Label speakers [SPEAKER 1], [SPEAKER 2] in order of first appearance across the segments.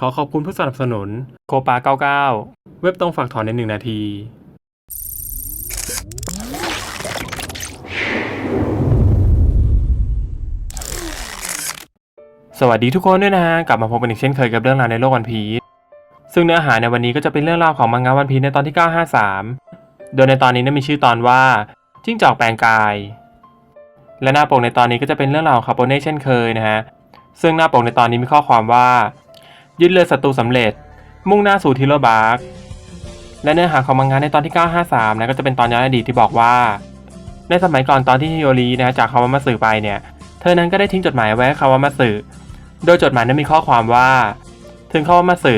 [SPEAKER 1] ขอขอบคุณผู้สนับสนุนโคปา99 เว็บต้องฝากถอนในหนึ่งนาที สวัสดีทุกคนด้วยนะฮะ กลับมาพบกันอีกเช่นเคยกับเรื่องราวในโลกวันพีชซึ่งเนื้อหาในวันนี้ก็จะเป็นเรื่องราวของมังงะวันพีชในตอนที่ 953 โดยในตอนนี้นั้นมีชื่อตอนว่า จิ้งจอกแปลงกาย และหน้าปกในตอนนี้ก็จะเป็นเรื่องราวของคาโปเน่เช่นเคยนะฮะ ซึ่งหน้าปกในตอนนี้มีข้อความว่า ยึดเรือศัตรูสำเร็จ มุ่งหน้าสู่ทิโรบาร์กและเนื้อหาของมังงะในตอนที่ 953 นะก็จะเป็นตอนย้อนอดีตที่บอกว่า ในสมัยก่อนตอนที่ฮิโยรินะจากคาวามาสึไปเนี่ย เธอนั้นก็ได้ทิ้งจดหมายไว้ให้คาวามาสึโดยจดหมายนั้นมีข้อความว่า ถึงคาวามาสึ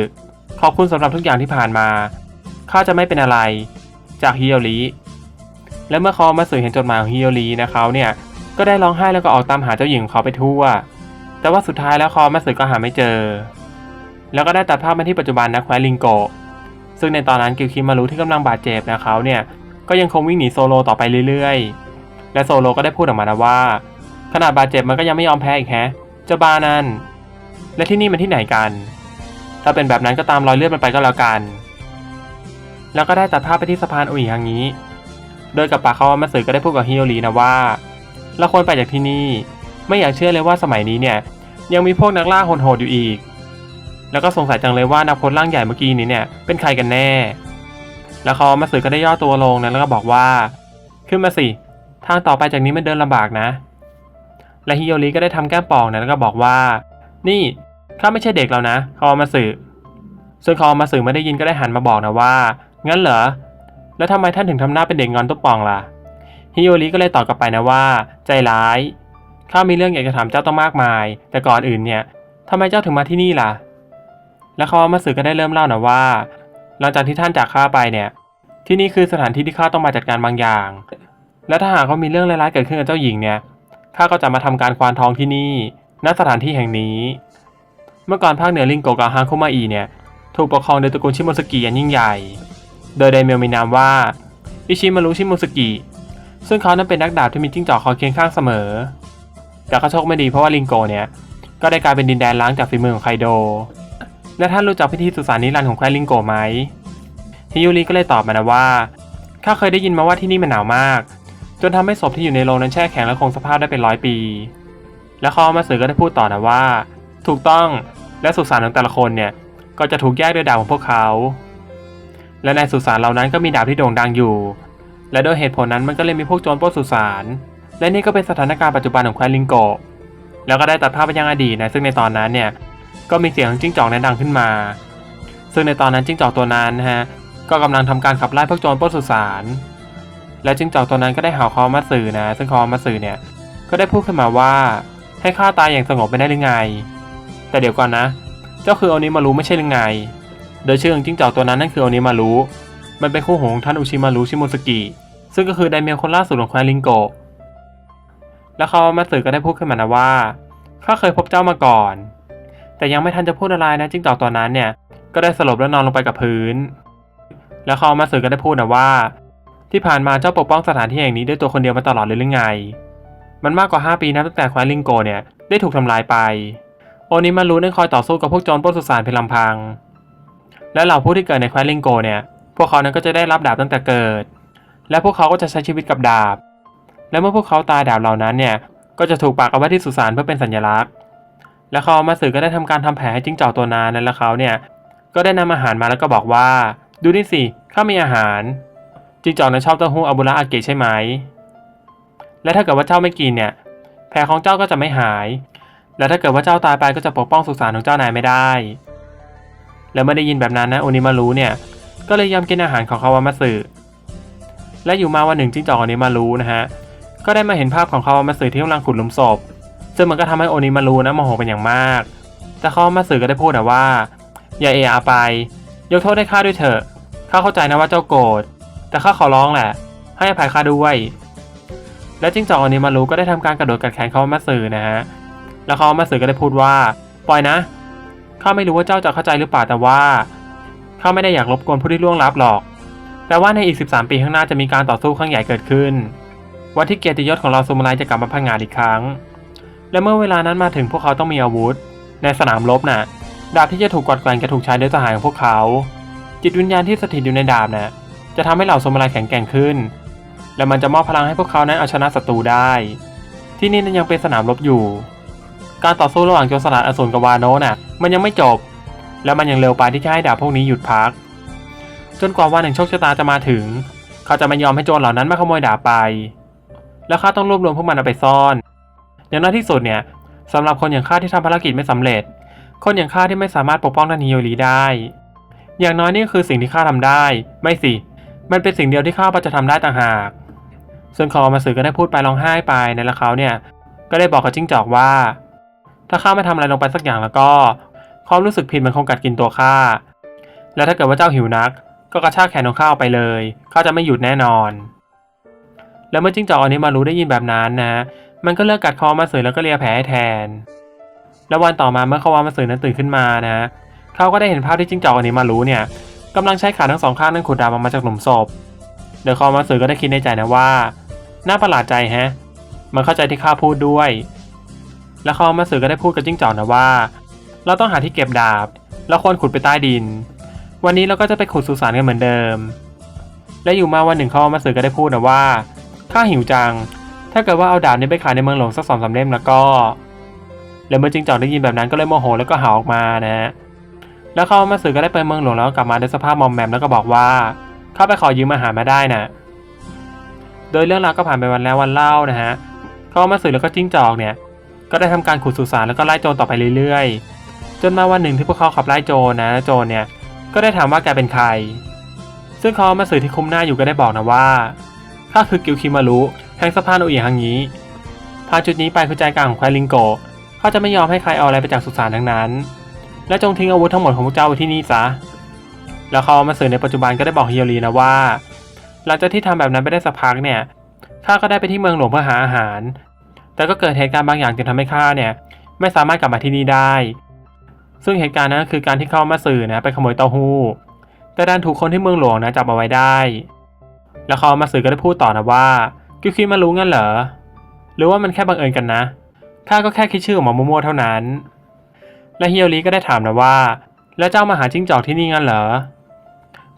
[SPEAKER 1] ขอบคุณสำหรับทุกอย่างที่ผ่านมาข้าจะไม่เป็นอะไรจากฮิโยริและเมื่อคาวามาสึเห็นจดหมายของฮิโยรินะเขาเนี่ยก็ได้ร้องไห้แล้วก็ออกตามหาเจ้าหญิงของเขาไปทั่ว แต่ว่าสุดท้ายแล้วคาวามาสึก็หาไม่เจอ แล้วก็ได้ตัดภาพมาที่ปัจจุบันนะแคว้นลิงโก ซึ่งในตอนนั้นกิวคิมารุที่กำลังบาดเจ็บนะเขาเนี่ยก็ยังคงวิ่งหนีโซโลต่อไปเรื่อยๆ และโซโลก็ได้พูดออกมานะว่า ขนาดบาดเจ็บมันก็ยังไม่ยอมแพ้อีกแฮะเจ้าบ้านันและที่นี่มันที่ไหนกัน ถ้าเป็นแบบนั้นก็ตามรอยเลือดมันไปก็แล้วกัน แล้วก็ได้ตัดภาพไปที่สะพานอุ๋ยฮังนี้ โดยกับปากเขาว่ามาสึก็ได้พูดกับฮิโยรินะว่าเราควรไปจากที่นี่ ไม่อยากเชื่อเลยว่าสมัยนี้เนี่ยยังมีพวกนักล่าโหดๆอยู่อีก แล้วก็สงสัยจังเลยว่านักพลร่างใหญ่เมื่อกี้นี้เนี่ยเป็นใครกันแน่ แล้วเขามาสึก็ได้ย่อตัวลงนะแล้วก็บอกว่า ขึ้นมาสิ ทางต่อไปจากนี้มันเดินลำบากนะ และฮิโยริก็ได้ทำแก้มป่องนะแล้วก็บอกว่า นี่ข้าไม่ใช่เด็กแล้วนะคอมาสึส่วนคอมาสึไม่ได้ยินก็ได้หันมาบอกนะว่า งั้นเหรอ แล้วทำไมท่านถึงทำหน้าเป็นเด็กงอนตุ๊บปองล่ะ ฮิโยริก็เลยตอบกลับไปนะว่า ใจร้าย ข้ามีเรื่องอยากจะถามเจ้าต้องมากมาย แต่ก่อนอื่นเนี่ยทำไมเจ้าถึงมาที่นี่ล่ะ แล้วคอมาสึก็ได้เริ่มเล่านะว่า หลังจากที่ท่านจากข้าไปเนี่ย ที่นี่คือสถานที่ที่ข้าต้องมาจัดการบางอย่าง และถ้าหากว่ามีเรื่องร้ายๆเกิดขึ้นกับเจ้าหญิงเนี่ยข้าก็จะมาทำการควานทองที่นี่ณสถานที่แห่งนี้ เมื่อก่อนภาคเหนือลิงโกกับฮาคุมาอีเนี่ยถูกปกครองโดยตระกูลชิโมสกิอย่างยิ่งใหญ่ โดยไดเมลมีนามว่าอิชิมารุชิโมสกิ ซึ่งเขานั้นเป็นนักดาบที่มีจิ้งจอกคอยเคียงข้างเสมอ แต่เขาโชคไม่ดีเพราะว่าลิงโกเนี่ยก็ได้กลายเป็นดินแดนล้างจากฝีมือของไคโด และท่านรู้จักพิธีสุสานนิรันดร์ของแคว้นลิงโกไหมฮิยูริก็เลยตอบมานะว่าข้าเคยได้ยินมาว่าที่นี่มันหนาวมาก จนทำให้ศพที่อยู่ในโรงนั้นแช่แข็งและคงสภาพได้เป็นร้อยปี และเขามาสือก็ได้พูดต่อนะว่า ถูกต้องและสุสานของแต่ละคนเนี่ยก็จะถูกแยกด้วยดาบของพวกเขา และในสุสานเหล่านั้นก็มีดาบที่โด่งดังอยู่ และโดยเหตุผลนั้นมันก็เลยมีพวกโจรปล้นสุสาน และนี่ก็เป็นสถานการณ์ปัจจุบันของแคว้นลิงโกแล้วก็ได้ตัดภาพไปยังอดีตนะซึ่งในตอนนั้นเนี่ย ก็มีเสียงจิ้งจอกนั้นดังขึ้นมา ซึ่งในตอนนั้นจิ้งจอกตัวนั้นนะฮะก็กำลังทำการขับไล่พวกโจรปล้นสุสานและจิ้งจอกตัวนั้นก็ได้หาคอมาสื่อนะ ซึ่งคอมาสื่อเนี่ยก็ได้พูดขึ้นมาว่าให้ข้าตายอย่างสงบไปได้หรือไง แต่เดี๋ยวก่อนนะ เจ้าคือโอนิมารุไม่ใช่หรือไง โดยชื่อของจิ้งจอกตัวนั้นนั่นคือโอนิมารุมันเป็นคู่หูของท่านอุชิมารุชิโมสกิซึ่งก็คือไดเมียคนล่าสุดของแคว้นลิงโกะแล้วคอมาสื่อก็ได้พูดขึ้นมานะว่าข้าเคยพบเจ้ามาก่อน แต่ยังไม่ทันจะพูดอะไรนะจิ้งจอกตัวนั้นเนี่ย ก็ได้สลบและนอนลงไปกับพื้น แล้วเขามาสื่อก็ได้พูดนะว่า ที่ผ่านมาเจ้าปกป้องสถานที่แห่งนี้ด้วยตัวคนเดียวมาตลอดเลยหรือไง มันมากกว่า 5 ปีนะตั้งแต่แคว้นลิงโกเนี่ยได้ถูกทำลายไป โอนิมารุได้คอยต่อสู้กับพวกโจรปล้นสุสานเพียงลำพัง และเหล่าผู้ที่เกิดในแคว้นลิงโกเนี่ย พวกเขานั้นก็จะได้รับดาบตั้งแต่เกิด และพวกเขาก็จะใช้ชีวิตกับดาบ และเมื่อพวกเขาตายดาบเหล่านั้นเนี่ย ก็จะถูกปักเอาไว้ที่สุสานเพื่อเป็นสัญลักษณ์ และเขามาสื่อก็ได้ทำการทำแผลให้จิ้งจอกตัวนั้นและเขาเนี่ยก็ได้นำอาหารมาแล้วก็บอกว่า ดูนี่สิข้ามีอาหาร จิ้งจอกนั้นชอบเต้าหู้อาบุระอาเกะใช่ไหม และถ้าเกิดว่าเจ้าไม่กินเนี่ย แผลของเจ้าก็จะไม่หาย และถ้าเกิดว่าเจ้าตายไปก็จะปกป้องสุสานของเจ้านายไม่ได้ แล้วเมื่อได้ยินแบบนั้นนะโอนิมารุเนี่ยก็เลยยอมกินอาหารของคาวามาสึและอยู่มาวันหนึ่งจิ้งจอกอนิมารุนะฮะก็ได้มาเห็นภาพของคาวามาสึที่กำลังขุดหลุมศพ ซึ่งมันก็ทำให้โอนิมารุนะโมโหเป็นอย่างมาก แต่คาวามาสึก็ได้พูดนะว่า อย่าเอะอะไป ยกโทษให้ข้าด้วยเถอะข้าเข้าใจนะว่าเจ้าโกรธแต่ข้าขอร้องแหละ ให้อภัยข้าด้วย และจิ้งจอกอนนี้มารูก็ได้ทำการกระโดดกัดแขนเขามาสื่อนะฮะแล้วเขามาสื่อก็ได้พูดว่า ปล่อยนะข้าไม่รู้ว่าเจ้าจะเข้าใจหรือเปล่าแต่ว่าข้าไม่ได้อยากรบกวนผู้ที่ล่วงลับหรอกแต่ว่าในอีก 13 ปีข้างหน้าจะมีการต่อสู้ครั้งใหญ่เกิดขึ้น วันที่เกียรติยศของเราซูมาไลจะกลับมาพังงานอีกครั้ง และเมื่อเวลานั้นมาถึงพวกเขาต้องมีอาวุธ ในสนามรบน่ะ ดาบที่จะถูกกวัดแกว่งจะถูกใช้โดยสหายของพวกเขา จิตวิญญาณที่สถิตอยู่ในดาบน่ะจะทำให้เหล่าสมุไรแข็งแกร่งขึ้น และมันจะมอบพลังให้พวกเขานั้นเอาชนะศัตรูได้ ที่นี่นั้นยังเป็นสนามรบอยู่ การต่อสู้ระหว่างโจรสลัดอสูรกับวาโนะน่ะ มันยังไม่จบ และมันยังเร็วไปที่จะให้ดาบพวกนี้หยุดพัก จนกว่าวันหนึ่งโชคชะตาจะมาถึง เขาจะไม่ยอมให้โจรเหล่านั้นมาขโมยดาบไป แล้วข้าต้องรวบรวมพวกมันเอาไปซ่อน อย่างน้อยที่สุดเนี่ยสำหรับคนอย่างข้าที่ทำภารกิจไม่สำเร็จ คนอย่างข้าที่ไม่สามารถปกป้องท่านฮิโอรีได้ อย่างน้อยนี่คือสิ่งที่ข้าทำได้ ไม่สิ มันเป็นสิ่งเดียวที่ข้าพอจะทำได้ต่างหากส่วนคอมาสือก็ได้พูดไปร้องไห้ไปในละเขาเนี่ย ก็ได้บอกกับจิ้งจอกว่า ถ้าข้าไม่ทำอะไรลงไปสักอย่างแล้วก็ ความรู้สึกผิดมันคงกัดกินตัวข้า และถ้าเกิดว่าเจ้าหิวนัก ก็กระชากแขนของข้าออกไปเลย ข้าจะไม่หยุดแน่นอน แล้วเมื่อจิ้งจอกอันนี้มารู้ได้ยินแบบนั้นนะ มันก็เลิกกัดคอมาสือแล้วก็เลียแผลให้แทน แล้ววันต่อมาเมื่อเขาวามาสือนั้นตื่นขึ้นมานะ เขาก็ได้เห็นภาพที่จิ้งจอกอันนี้มารู้เนี่ยกำลังใช้ขาทั้งสองข้างนั้นขุดดาบออกมาจากหลุมศพเดอะคอมาสือก็ได้คิดในใจนะว่า น่าประหลาดใจแฮะ มันเข้าใจที่ข้าพูดด้วย แล้วคอมาสือก็ได้พูดกับจิ้งจอกนะว่า เราต้องหาที่เก็บดาบ แล้วควรขุดไปใต้ดิน วันนี้เราก็จะไปขุดสุสานกันเหมือนเดิม และอยู่มาวันหนึ่งคอมาสือก็ได้พูดนะว่าข้าหิวจัง ถ้าเกิดว่าเอาดาบนี้ไปขายในเมืองหลวงสักสองสามเล่มแล้วก็แล้วเมื่อจิ้งจอกได้ยินแบบนั้นก็เลยโมโหแล้วก็หาออกมานะฮะแล้วเขามาสื่อก็ได้ไปเมืองหลวงแล้วกลับมาด้วยสภาพมอมแมมแล้วก็บอกว่าเข้าไปขอยืมอาหารมาได้นะโดยเรื่องราวก็ผ่านไปวันแล้ววันเล่านะฮะเขามาสื่อแล้วก็จิ้งจอกเนี่ย ก็ได้ทำการขุดสุสานแล้วก็ไล่โจรต่อไปเรื่อยๆ จนมาวันหนึ่งที่พวกเขาขับไล่โจรนะโจรเนี่ยก็ได้ถามว่าแกเป็นใคร ซึ่งเขามาสื่อที่คุ้มหน้าอยู่ก็ได้บอกนะว่าข้าคือกิวคิมารุ แห่งสะพานอุยฮังนี้ผ่าจุดนี้ไปคือใจกลางของแคว้นลิงโกเขาจะไม่ยอมให้ใครเอาอะไรไปจากสุสานทั้งนั้น และจงทิ้งอาวุธทั้งหมดของพวกเจ้าไว้ที่นี่ซะ แล้วเขามาสื่อในปัจจุบันก็ได้บอกฮิโอรีนะว่า หลังจากที่ทำแบบนั้นไปได้สักพักเนี่ยข้าก็ได้ไปที่เมืองหลวงเพื่อหาอาหาร แต่ก็เกิดเหตุการณ์บางอย่างจนทำให้ข้าเนี่ยไม่สามารถกลับมาที่นี่ได้ ซึ่งเหตุการณ์นั้นก็คือการที่เขามาสื่อนะไปขโมยเต้าหู้ แต่ดันถูกคนที่เมืองหลวงนะจับเอาไว้ได้ แล้วเขามาสื่อก็ได้พูดต่อนะว่า คิวคิดมารู้งั้นเหรอ หรือว่ามันแค่บังเอิญกันนะ ข้าก็แค่คิดชื่อออกมามั่วๆเท่านั้น และเฮิโอริก็ได้ถามนะว่า แล้วเจ้ามาหาจิ้งจอกที่นี่งั้นเหรอ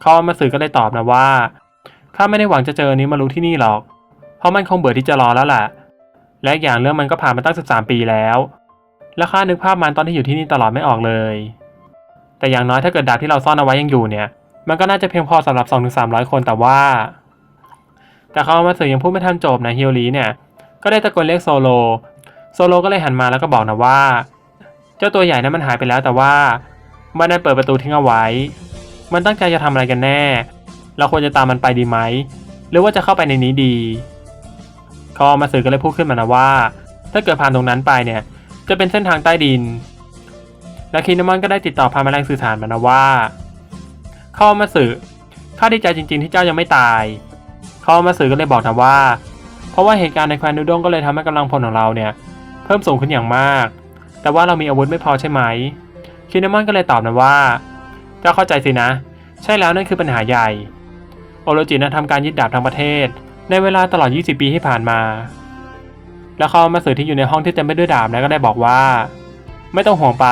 [SPEAKER 1] เขามาสื่อก็ได้ตอบนะว่า ข้าไม่ได้หวังจะเจอนี้มารู้ที่นี่หรอก เพราะมันคงเบื่อที่จะรอแล้วแหละ และอย่างเรื่องมันก็ผ่านมาตั้ง 13 ปีแล้ว และข้านึกภาพมันตอนที่อยู่ที่นี่ตลอดไม่ออกเลย แต่อย่างน้อยถ้าเกิดดาบที่เราซ่อนเอาไว้ยังอยู่เนี่ย มันก็น่าจะเพียงพอสำหรับ 2-300 คนแต่ว่า แต่เขามาสื่อยังพูดไม่ทันจบนะฮิโอริเนี่ยก็ได้ตะโกนเรียกโซโล โซโลก็เลยหันมาแล้วก็บอกนะว่า เจ้าตัวใหญ่นั้นมันหายไปแล้วแต่ว่ามันได้เปิดประตูทิ้งเอาไว้ มันตั้งใจจะทำอะไรกันแน่ เราควรจะตามมันไปดีไหม หรือว่าจะเข้าไปในนี้ดีคอมาสื่อก็เลยพูดขึ้นมานะว่า ถ้าเกิดผ่านตรงนั้นไปเนี่ย จะเป็นเส้นทางใต้ดิน และคินมอนก็ได้ติดต่อพามาแมลงสื่อสารมานะว่าเข้ามาสื่อข้าดีใจจริง ๆ ที่เจ้ายังไม่ตาย เขามาสื่อก็เลยบอกนะว่า เพราะว่าเหตุการณ์ในแคว้นนูด้งก็เลยทำให้กำลังพลของเราเนี่ย เพิ่มสูงขึ้นอย่างมาก แต่ว่าเรามีอาวุธไม่พอใช่ไหมคินามอนก็เลยตอบนะว่าเจ้าเข้าใจสินะ ใช่แล้วนั่นคือปัญหาใหญ่ โอโรจินะทำการยึดดาบทั้งประเทศ ในเวลาตลอด 20 ปีที่ผ่านมา แล้วเขามาสื่อที่อยู่ในห้องที่เต็มไปด้วยดาบนะก็ได้บอกว่า ไม่ต้องห่วงไป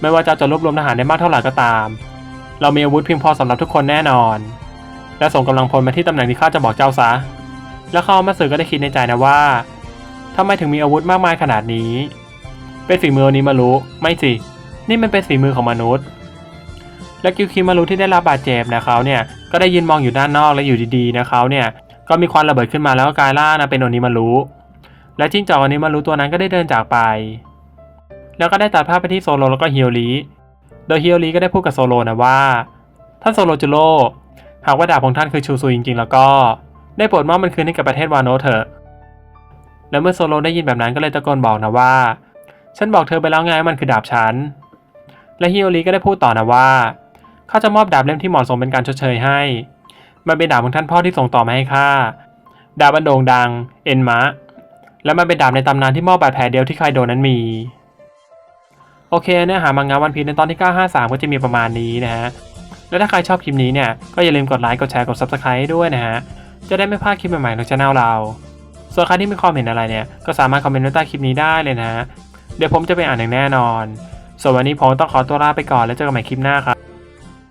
[SPEAKER 1] ไม่ว่าเจ้าจะรวบรวมทหารได้มากเท่าไหร่ก็ตาม เรามีอาวุธเพียงพอสำหรับทุกคนแน่นอน และส่งกำลังพลมาที่ตำแหน่งที่ข้าจะบอกเจ้าซะ แล้วเขามาสื่อก็ได้คิดในใจนะว่าทำไมถึงมีอาวุธมากมายขนาดนี้ เป็นฝีมือนี้มารู้ไม่สิ นี่มันเป็นฝีมือของมนุษย์ และกิวคิมารุที่ได้รับบาดเจ็บนะเขาเนี่ย ก็ได้ยืนมองอยู่ด้านนอกและอยู่ดีๆนะเขาเนี่ย ก็มีควันระเบิดขึ้นมาแล้วก็กลายร่างนะเป็นโอนิมารุและจิ้งจอกอนิมารุตัวนั้นก็ได้เดินจากไป แล้วก็ได้ตัดภาพไปที่โซโลแล้วก็เฮิโอริโดยเฮิโอริก็ได้พูดกับโซโลนะว่าท่านโซโลจูโร หากว่าดาบของท่านคือชูซูจริงๆ แล้วก็ ได้โปรดมอบมันคืนให้กับประเทศวานโนเถอะ แล้วเมื่อโซโลได้ยินแบบนั้นก็เลยตะโกนบอกนะว่า ฉันบอกเธอไปแล้วไงว่ามันคือดาบฉัน และฮิโอริก็ได้พูดต่อนะว่าข้าจะมอบดาบเล่มที่เหมาะสมเป็นการชดเชยให้ มันเป็นดาบของท่านพ่อที่ส่งต่อมาให้ข้า ดาบอันโด่งดัง เอ็นมะ และมันเป็นดาบในตำนานที่มอบบาดแผลเดียวที่ใครโดนนั้นมี โอเคเนื้อหามังงะวันพีในตอนที่ 953 ก็จะมีประมาณนี้นะฮะ และถ้าใครชอบคลิปนี้เนี่ย ก็อย่าลืมกดไลค์ กดแชร์ กด Subscribe ด้วยนะฮะ จะได้ไม่พลาดคลิปใหม่ๆของช่องเรา ส่วนใครที่มีความเห็นอะไรเนี่ย ก็สามารถคอมเมนต์ไว้ใต้คลิปนี้ได้เลยนะฮะเดี๋ยวผมจะไปอ่านอย่างแน่นอน ส่วนวันนี้ผมต้องขอตัวลาไปก่อนแล้วเจอกันใหม่คลิปหน้าครับ